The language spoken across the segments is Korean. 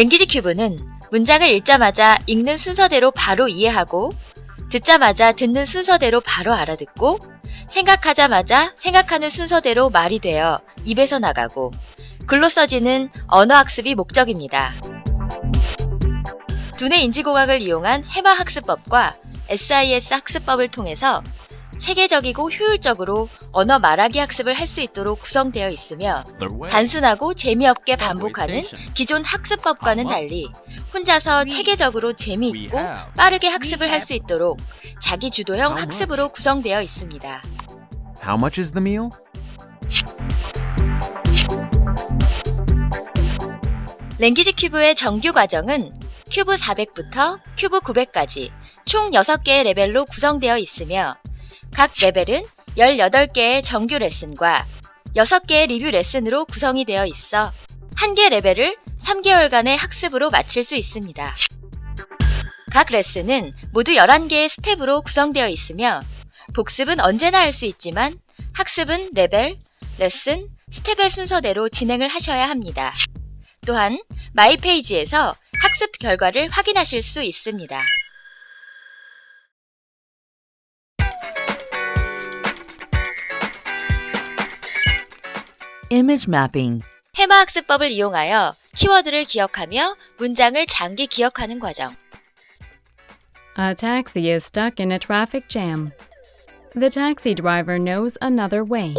랭귀지 큐브는 문장을 읽자마자 읽는 순서대로 바로 이해하고 듣자마자 듣는 순서대로 바로 알아듣고 생각하자마자 생각하는 순서대로 말이 되어 입에서 나가고 글로 써지는 언어 학습이 목적입니다. 두뇌 인지공학을 이용한 해마 학습법과 SIS 학습법을 통해서 체계적이고 효율적으로 언어 말하기 학습을 할 수 있도록 구성되어 있으며. 단순하고 재미없게 반복하는. 기존 학습법과는. 달리 혼자서 체계적으로 재미있고. 빠르게 학습을 할 수 있도록 자기 주도형 학습으로 구성되어 있습니다. How much is the meal? 랭귀지 큐브의 정규 과정은 큐브 400부터 큐브 900까지 총 6개의 레벨로 구성되어 있으며 각 레벨은 18개의 정규 레슨과 6개의 리뷰 레슨으로 구성이 되어 있어 한 개 레벨을 3개월간의 학습으로 마칠 수 있습니다. 각 레슨은 모두 11개의 스텝으로 구성되어 있으며 복습은 언제나 할 수 있지만 학습은 레벨, 레슨, 스텝의 순서대로 진행을 하셔야 합니다. 또한 마이 페이지에서 학습 결과를 확인하실 수 있습니다. Image mapping. 해마 학습법을 이용하여 키워드를 기억하며 문장을 장기 기억하는 과정. A taxi is stuck in a traffic jam. The taxi driver knows another way.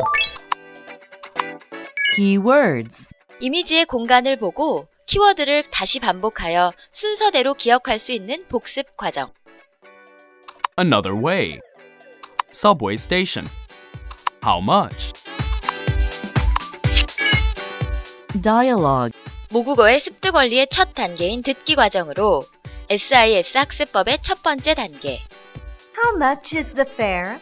Keywords. 이미지의 공간을 보고 키워드를 다시 반복하여 순서대로 기억할 수 있는 복습 과정. Another way. Subway station. How much? Dialogue. 모국어의 습득 원리의 첫 단계인 듣기 과정으로 SIS 학습법의 첫 번째 단계. How much is the fare?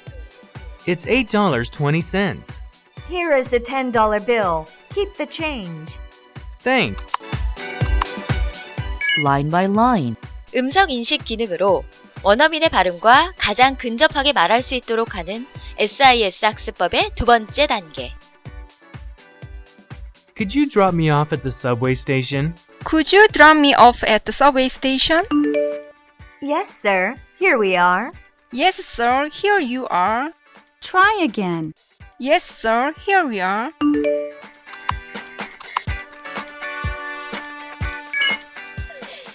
It's $8.20. Here is a $10 bill. Keep the change. Thanks. Line by line. 음성 인식 기능으로 원어민의 발음과 가장 근접하게 말할 수 있도록 하는 SIS 학습법의 두 번째 단계. Could you drop me off at the subway station? Could you drop me off at the subway station? Yes, sir. Here we are. Yes, sir, here you are. Try again. Yes, sir, here we are.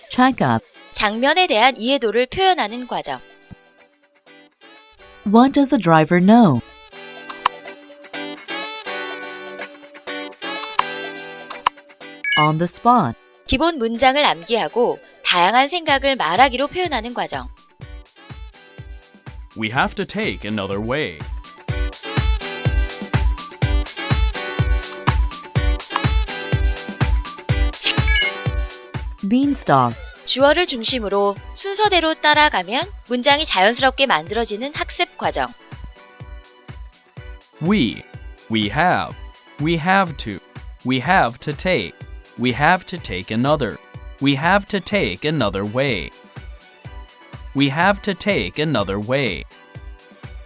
Check up. 장면에 대한 이해도를 표현하는 과정. What does the driver know? On the spot. 기본 문장을 암기하고 다양한 생각을 말하기로 표현하는 과정. We have to take another way. Beanstalk. 주어를 중심으로 순서대로 따라가면 문장이 자연스럽게 만들어지는 학습 과정. We. We have. We have to. We have to take. We have to take another. We have to take another way. We have to take another way.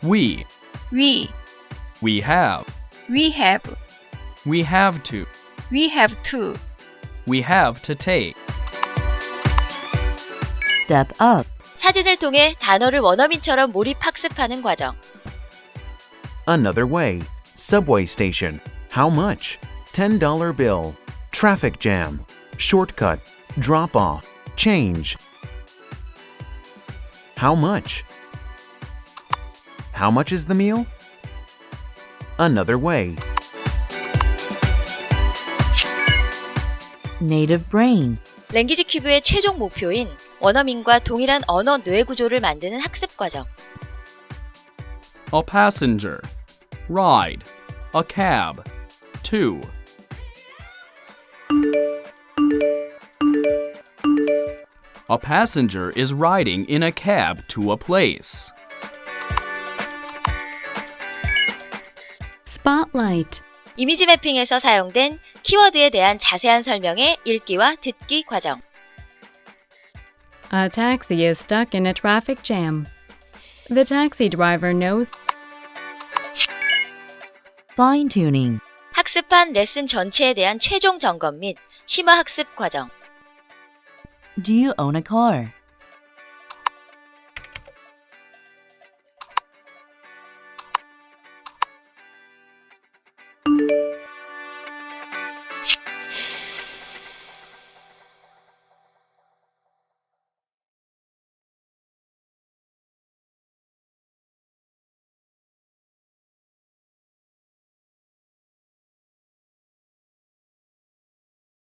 We. We, We have. we have, We have to. we have to. We have to take. Step up. 사진을 통해 단어를 원어민처럼 몰입 학습하는 과정. Another way. Subway station. How much? $10 bill. Traffic jam. Shortcut. Drop off. Change. How much? How much is the meal? Another way. Native brain. 랭귀지 큐브의 최종 목표인 원어민과 동일한 언어 뇌 구조를 만드는 학습 과정. A passenger. Ride. A cab. Two. A passenger is riding in a cab to a place. Spotlight. 이미지 매핑에서 사용된 키워드에 대한 자세한 설명의 읽기와 듣기 과정. A taxi is stuck in a traffic jam. The taxi driver knows Fine tuning. 학습한 레슨 전체에 대한 최종 점검 및 심화 학습 과정. Do you own a car?